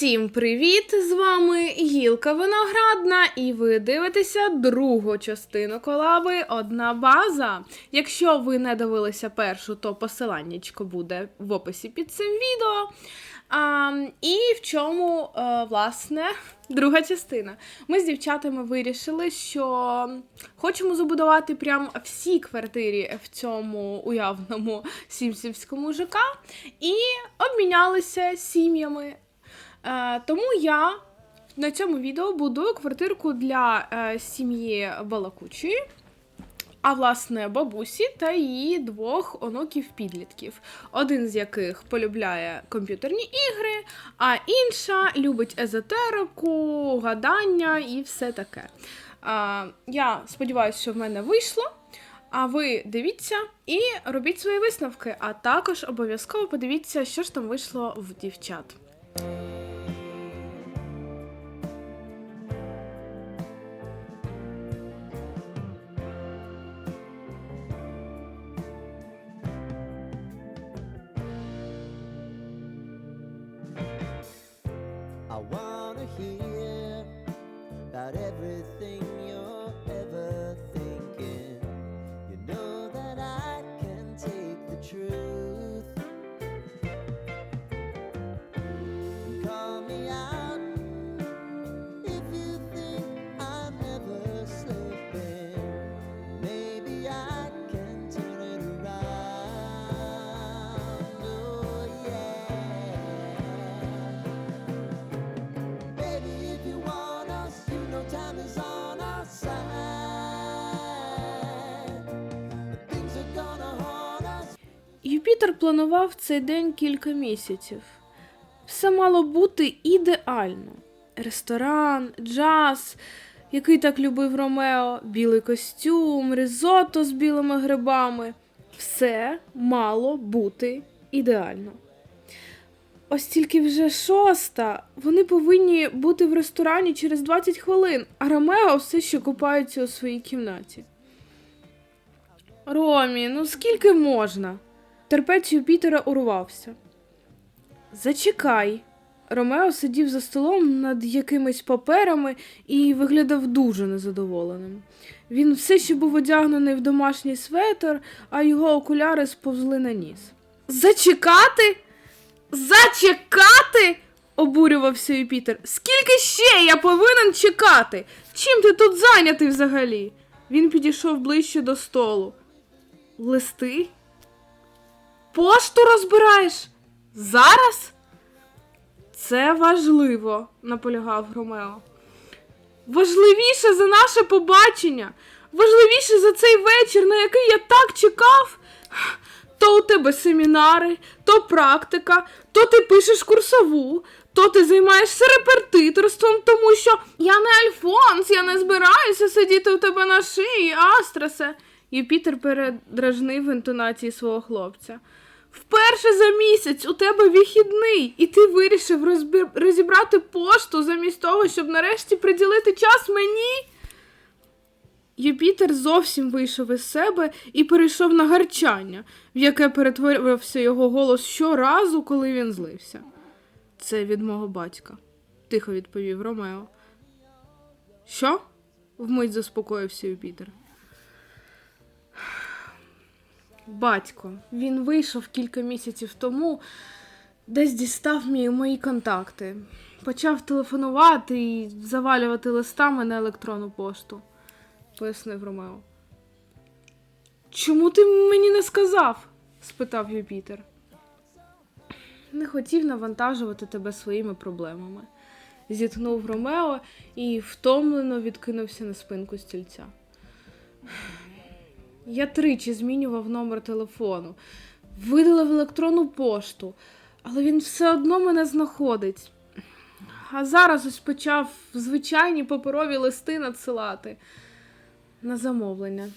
Усім привіт! З вами Гілка Виноградна, і ви дивитеся другу частину колаби Одна база. Якщо ви не дивилися першу, то посиланнячко буде в описі під цим відео. А, і в чому, е, власне, друга частина. Ми з дівчатами вирішили, що хочемо забудувати прям всі квартири в цьому уявному сімсівському ЖК і обмінялися сім'ями. Е, тому я на цьому відео будую квартирку для е, сім'ї Балакучої, а власне бабусі та її двох онуків-підлітків, один з яких полюбляє комп'ютерні ігри, а інша любить езотерику, гадання і все таке. Е, я сподіваюся, що в мене вийшло. А ви дивіться і робіть свої висновки, а також обов'язково подивіться, що ж там вийшло в дівчат. Everything Юпітер планував цей день кілька місяців. Все мало бути ідеально: ресторан, джаз, який так любив Ромео, білий костюм, ризотто з білими грибами. Все мало бути ідеально. Ось тільки вже шоста. Вони повинні бути в ресторані через 20 хвилин, а Ромео все ще купається у своїй кімнаті. Ромі, ну скільки можна? Терпець Юпітера урвався. Зачекай. Ромео сидів за столом над якимись паперами і виглядав дуже незадоволеним. Він все ще був одягнений в домашній светр, а його окуляри сповзли на ніс. Зачекати? Зачекати? обурювався Юпітер. Скільки ще я повинен чекати? Чим ти тут зайнятий взагалі? Він підійшов ближче до столу. Листи? Пошту розбираєш? Зараз? Це важливо, наполягав Ромео. Важливіше за наше побачення, важливіше за цей вечір, на який я так чекав. То у тебе семінари, то практика, то ти пишеш курсову, то ти займаєшся репетиторством, тому що я не Альфонс, я не збираюся сидіти у тебе на шиї, Астрасе. Юпітер передражнив інтонації свого хлопця. Вперше за місяць у тебе вихідний, і ти вирішив розбір... розібрати пошту замість того, щоб нарешті приділити час мені. Юпітер зовсім вийшов із себе і перейшов на гарчання, в яке перетворювався його голос щоразу, коли він злився. Це від мого батька, тихо відповів Ромео. Що? вмить заспокоївся Юпітер. Батько, він вийшов кілька місяців тому, десь дістав мій мої контакти. Почав телефонувати і завалювати листами на електронну пошту, пояснив Ромео. Чому ти мені не сказав? спитав Юпітер. Не хотів навантажувати тебе своїми проблемами, зітхнув Ромео і втомлено відкинувся на спинку стільця. Я тричі змінював номер телефону, видалив електронну пошту, але він все одно мене знаходить. А зараз ось почав звичайні паперові листи надсилати на замовлення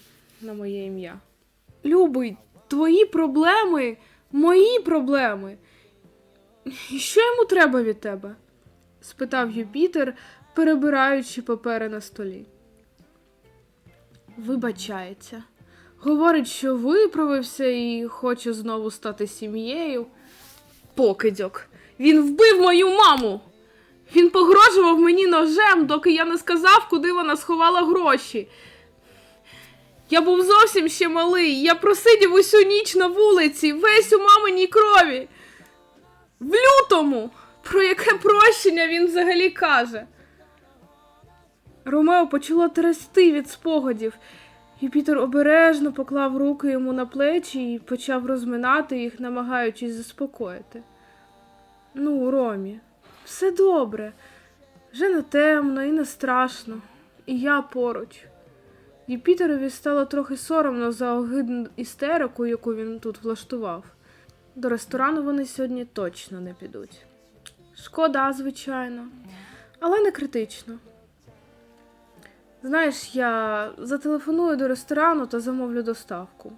на моє ім'я. Любий, твої проблеми, мої проблеми. І що йому треба від тебе? спитав Юпітер, перебираючи папери на столі. Вибачається. Говорить, що виправився і хоче знову стати сім'єю. Покидьок. Він вбив мою маму. Він погрожував мені ножем, доки я не сказав, куди вона сховала гроші. Я був зовсім ще малий. Я просидів усю ніч на вулиці, весь у маминій крові. В лютому. Про яке прощення він взагалі каже? Ромео почало трясти від спогадів. Юпітер обережно поклав руки йому на плечі і почав розминати їх, намагаючись заспокоїти. Ну, Ромі, все добре. Вже не темно і не страшно. І я поруч. Юпітерові стало трохи соромно за огидну істерику, яку він тут влаштував. До ресторану вони сьогодні точно не підуть. Шкода, звичайно, але не критично. Знаєш, я зателефоную до ресторану та замовлю доставку.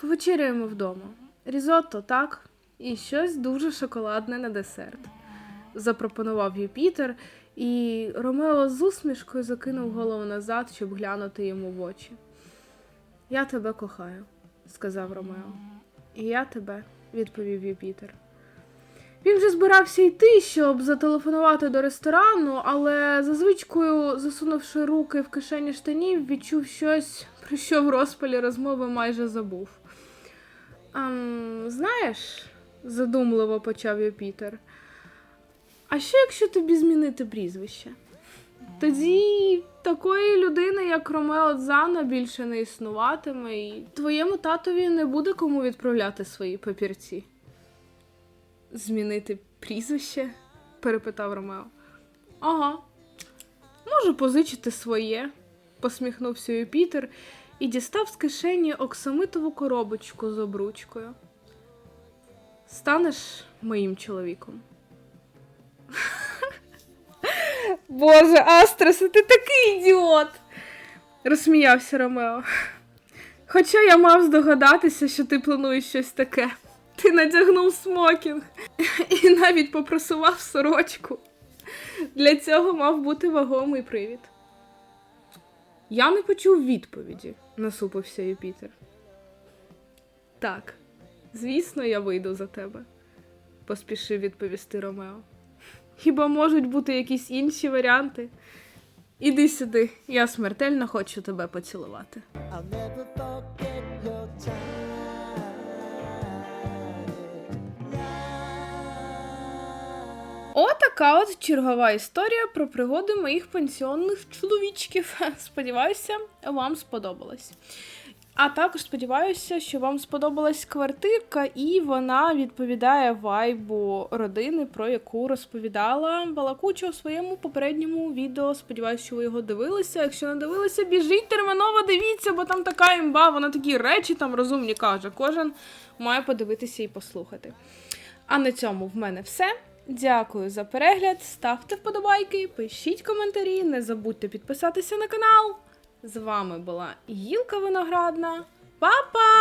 Повечеряємо вдома. Різотто, так? І щось дуже шоколадне на десерт. Запропонував Юпітер, і Ромео з усмішкою закинув голову назад, щоб глянути йому в очі. Я тебе кохаю, сказав Ромео. І я тебе, відповів Юпітер. Він вже збирався йти, щоб зателефонувати до ресторану, але за звичкою, засунувши руки в кишені штанів, відчув щось, про що в розпалі розмови майже забув. «Ам, знаєш, задумливо почав Юпітер. А що якщо тобі змінити прізвище? Тоді такої людини, як Ромео Дзана, більше не існуватиме, і твоєму татові не буде кому відправляти свої папірці. Змінити прізвище? перепитав Ромео. Ага. Можу позичити своє, посміхнувся Юпітер і дістав з кишені оксамитову коробочку з обручкою. Станеш моїм чоловіком. Боже, Астрес, ти такий ідіот! розсміявся Ромео. Хоча я мав здогадатися, що ти плануєш щось таке. Ти надягнув смокінг і навіть попросував сорочку. Для цього мав бути вагомий привід. Я не почув відповіді, насупився Юпітер. Так, звісно, я вийду за тебе, поспішив відповісти Ромео. Хіба можуть бути якісь інші варіанти? Іди сюди, я смертельно хочу тебе поцілувати. Отака от чергова історія про пригоди моїх пенсіонних чоловічків. Сподіваюся, вам сподобалось. А також сподіваюся, що вам сподобалась квартирка, і вона відповідає вайбу родини, про яку розповідала Балакуча у своєму попередньому відео. Сподіваюся, що ви його дивилися. Якщо не дивилися, біжіть терміново дивіться, бо там така імба, вона такі речі там розумні каже. Кожен має подивитися і послухати. А на цьому в мене все. Дякую за перегляд. Ставте вподобайки, пишіть коментарі, не забудьте підписатися на канал. З вами була Гілка Виноградна. Па-па!